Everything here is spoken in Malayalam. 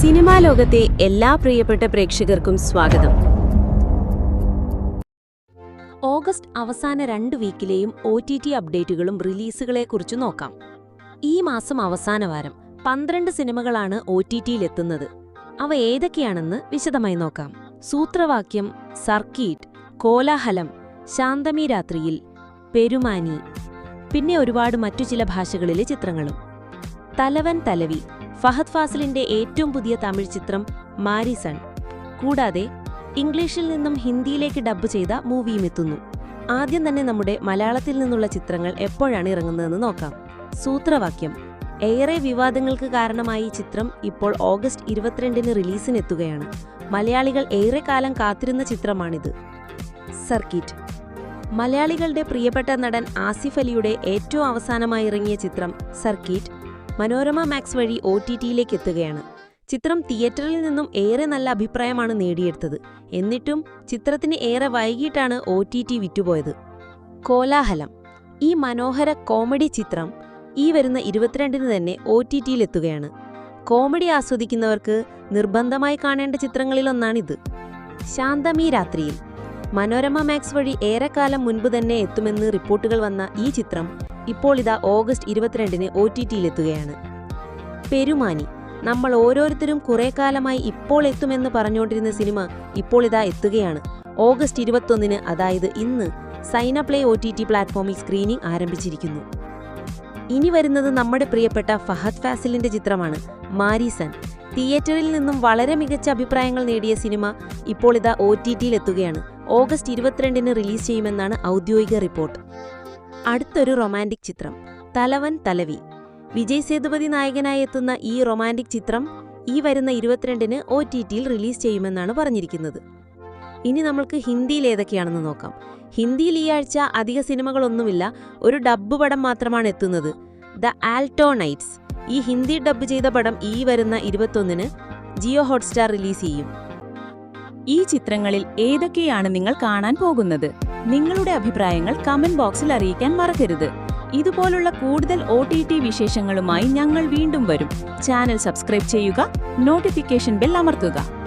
സിനിമാ ലോകത്തെ എല്ലാ പ്രിയപ്പെട്ട പ്രേക്ഷകർക്കും സ്വാഗതം. ഓഗസ്റ്റ് അവസാന രണ്ട് വീക്കിലെയും ഒ ടി ടി അപ്ഡേറ്റുകളും റിലീസുകളെക്കുറിച്ച് നോക്കാം. ഈ മാസം അവസാന വാരം പന്ത്രണ്ട് സിനിമകളാണ് ഒ ടി ടിയിലെത്തുന്നത് അവ ഏതൊക്കെയാണെന്ന് വിശദമായി നോക്കാം. സൂത്രവാക്യം സർക്കീറ്റ് കോലാഹലം ശാന്തമി രാത്രിയിൽ പെരുമാനി പിന്നെ ഒരുപാട് മറ്റു ചില ഭാഷകളിലെ ചിത്രങ്ങളും. തലവൻ തലവി ഫഹദ് ഫാസിലിന്റെ ഏറ്റവും പുതിയ തമിഴ് ചിത്രം മാരിസൺ കൂടാതെ ഇംഗ്ലീഷിൽ നിന്നും ഹിന്ദിയിലേക്ക് ഡബ്ബ് ചെയ്ത മൂവിയും എത്തുന്നു. ആദ്യം തന്നെ നമ്മുടെ മലയാളത്തിൽ നിന്നുള്ള ചിത്രങ്ങൾ എപ്പോഴാണ് ഇറങ്ങുന്നതെന്ന് നോക്കാം. സൂത്രവാക്യം ഏറെ വിവാദങ്ങൾക്ക് കാരണമായി ഈ ചിത്രം ഇപ്പോൾ ഓഗസ്റ്റ് ഇരുപത്തിരണ്ടിന് റിലീസിനെത്തുകയാണ് മലയാളികൾ ഏറെ കാലം കാത്തിരുന്ന ചിത്രമാണിത്. സർക്കിറ്റ് മലയാളികളുടെ പ്രിയപ്പെട്ട നടൻ ആസിഫ് അലിയുടെ ഏറ്റവും അവസാനമായി ഇറങ്ങിയ ചിത്രം സർക്കിറ്റ് മനോരമ മാക്സ് വഴി ഒ ടി ടിയിലേക്ക് എത്തുകയാണ്. ചിത്രം തിയേറ്ററിൽ നിന്നും ഏറെ നല്ല അഭിപ്രായമാണ് നേടിയെടുത്തത്. എന്നിട്ടും ചിത്രത്തിന് ഏറെ വൈകിട്ടാണ് ഒ ടി ടി വിറ്റുപോയത്. കോലാഹലം. ഈ മനോഹര കോമഡി ചിത്രം ഈ വരുന്ന ഇരുപത്തിരണ്ടിന് തന്നെ ഒ ടി ടിയിലെത്തുകയാണ് കോമഡി ആസ്വദിക്കുന്നവർക്ക് നിർബന്ധമായി കാണേണ്ട ചിത്രങ്ങളിലൊന്നാണിത്. ശാന്തമീ രാത്രിയിൽ. മനോരമ മാക്സ് വഴി ഏറെക്കാലം മുൻപ് തന്നെ എത്തുമെന്ന് റിപ്പോർട്ടുകൾ വന്ന ഈ ചിത്രം ഇപ്പോൾ ഇതാ ഓഗസ്റ്റ് ഇരുപത്തിരണ്ടിന് ഒ ടി ടിയിലെത്തുകയാണ് പെരുമാനി നമ്മൾ ഓരോരുത്തരും കുറെ കാലമായി ഇപ്പോൾ എത്തുമെന്ന് പറഞ്ഞുകൊണ്ടിരുന്ന സിനിമ ഇപ്പോൾ ഇതാ എത്തുകയാണ്. ഓഗസ്റ്റ് ഇരുപത്തൊന്നിന് അതായത് ഇന്ന് Saina play O T T പ്ലാറ്റ്ഫോമിൽ സ്ക്രീനിംഗ് ആരംഭിച്ചിരിക്കുന്നു. ഇനി വരുന്നത് നമ്മുടെ പ്രിയപ്പെട്ട ഫഹദ് ഫാസിലിന്റെ ചിത്രമാണ് മാരിസൻ തിയേറ്ററിൽ നിന്നും വളരെ മികച്ച അഭിപ്രായങ്ങൾ നേടിയ സിനിമ ഇപ്പോൾ ഇതാ ഒ ടി ടിയിൽ എത്തുകയാണ് ഓഗസ്റ്റ് ഇരുപത്തിരണ്ടിന് റിലീസ് ചെയ്യുമെന്നാണ് ഔദ്യോഗിക റിപ്പോർട്ട്. അടുത്തൊരു റൊമാന്റിക് ചിത്രം തലവൻ തലവി. വിജയ് സേതുപതി നായകനായി എത്തുന്ന ഈ റൊമാന്റിക് ചിത്രം ഈ വരുന്ന ഇരുപത്തിരണ്ടിന് ഒ ടി ടിയിൽ റിലീസ് ചെയ്യുമെന്നാണ് പറഞ്ഞിരിക്കുന്നത്. ഇനി നമ്മൾക്ക് ഹിന്ദിയിൽ ഏതൊക്കെയാണെന്ന് നോക്കാം. ഹിന്ദിയിൽ ഈ ആഴ്ച അധിക സിനിമകളൊന്നുമില്ല ഒരു ഡബ്ബ് പടം മാത്രമാണ് എത്തുന്നത്. The Alto Knights. ഈ ഹിന്ദി ഡബ്ബ് ചെയ്ത പടം ഈ വരുന്ന ഇരുപത്തൊന്നിന് ജിയോ ഹോട്ട്സ്റ്റാർ റിലീസ് ചെയ്യും. ഈ ചിത്രങ്ങളിൽ ഏതൊക്കെയാണ് നിങ്ങൾ കാണാൻ പോകുന്നത്? നിങ്ങളുടെ അഭിപ്രായങ്ങൾ കമന്റ് ബോക്സിൽ അറിയിക്കാൻ മറക്കരുത്. ഇതുപോലുള്ള കൂടുതൽ ഒ ടി ടി വിശേഷങ്ങളുമായി ഞങ്ങൾ വീണ്ടും വരും. ചാനൽ സബ്സ്ക്രൈബ് ചെയ്യുക നോട്ടിഫിക്കേഷൻ ബെൽ അമർത്തുക.